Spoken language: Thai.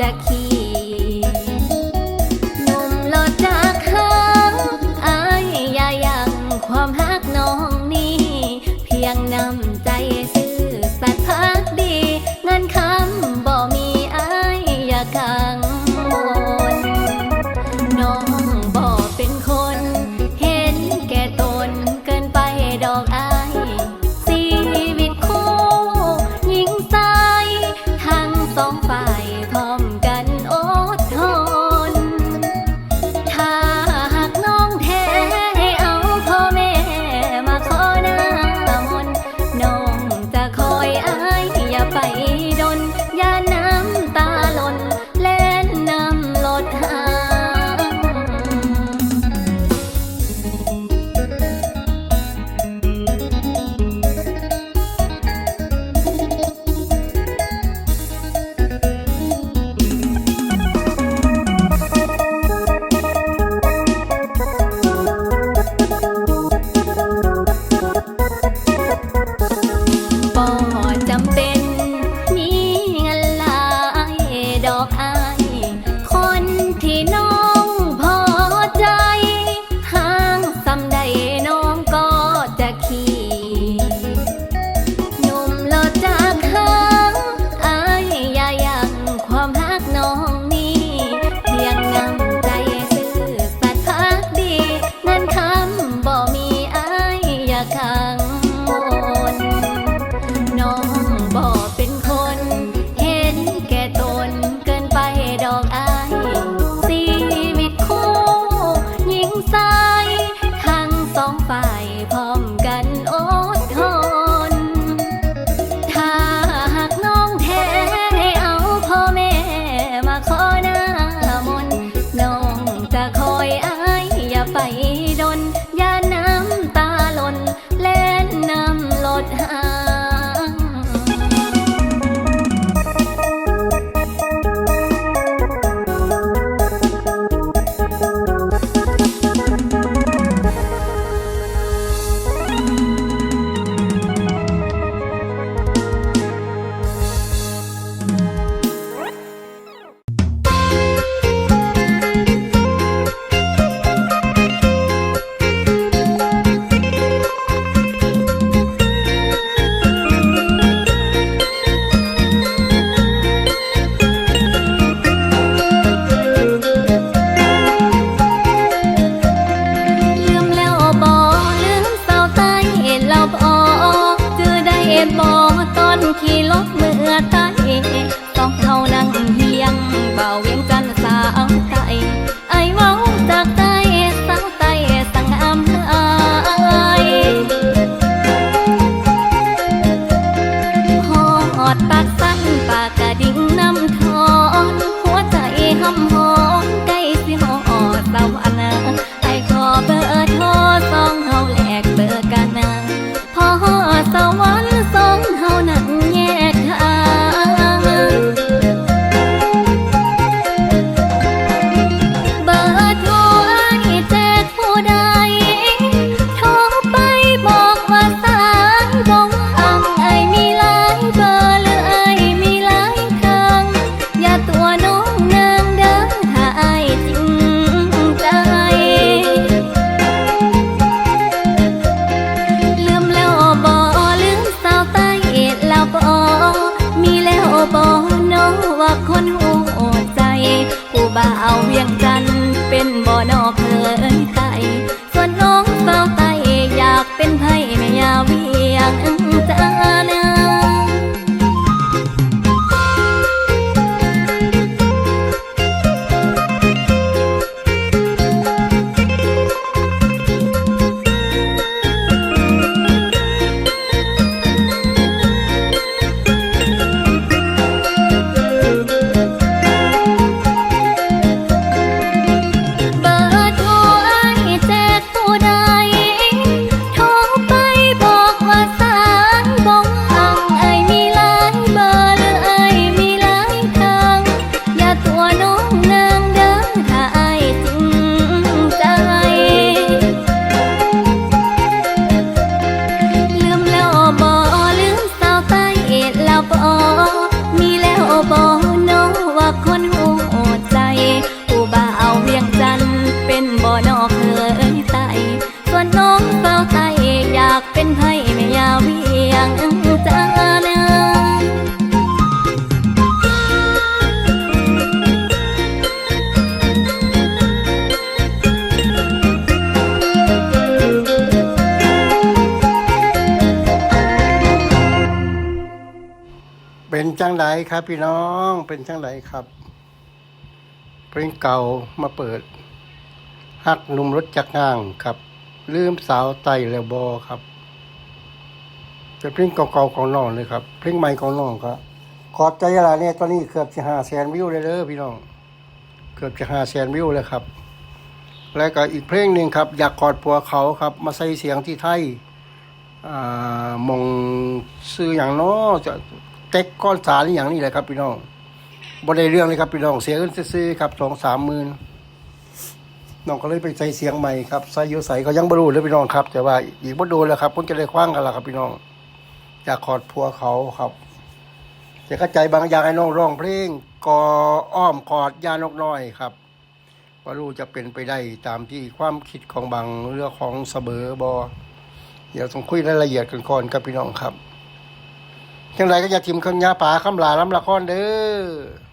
จะขี่หนุ่มหลดจากเขาอายอย่ายังความหักน้องนี่เพียงนำใจซื่อสัตย์พักดีเงินคำบ่มีอายอย่ากังวลน้องบ่เป็นคน เห็นแก่ตนเกินไปดอกอาย ชีวิตคู่หญิงชาทั้งสองฝ่า одного. for บ่นอกเคยไตส่วนน้องสาวใต้อยากเป็นไผแม่ยาเวียงจันทน์เป็นจังไรครับพี่น้องเป็นจังไรครับ เพลงเก่ามาเปิด ฮักหนุ่มรถจักรงางครับ ลืมสาวไตแล้วบอครับเป็นเพลงเก่าๆของน้องเลยครับเพลงใหม่ของน้องครับขอบใจอะไรเนี่ยตอนนี้เกือบจะห้าแสนวิวเลยเด้อพี่น้อง เกือบจะห้าแสนวิวเลยครับ แล้วก็อีกเพลงหนึ่งครับ อยากกอดผัวเขาครับ มาใส่เสียงที่ไทยอ่ามองซื้ออย่างน้อจะแก๊กก้อนสารอย่างนี้แหละครับพี่น้องบ่ได้เรื่องเลยครับพี่น้องเสียเงินซื้อครับสองสามหมื่น น้องก็เลยไปใส่เสียงใหม่ครับใส่อยูใส่ก็ยังบรรลุเลยพี่น้องครับ แต่ว่าอีกบ่โดนแล้วครับเพิ่นจะได้คว้างกันล้วครับพี่น้องอยากขอดพัวเขาครับจะเข้าใจบางอย่างให้น้องร้องเพลงกออ้อมกอดยานกน้อยครับว่ารู้จะเป็นไปได้ตามที่ความคิดของบางเรื่องของเสมอบอเดี๋ยวต้องคุยรายละเอียดกันก่อนครับพี่น้องครับจังไรก็อย่าทิมเครื่องยาป่าคำลาล้ำละครเด้อ